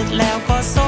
็จแล้วก็ส่ง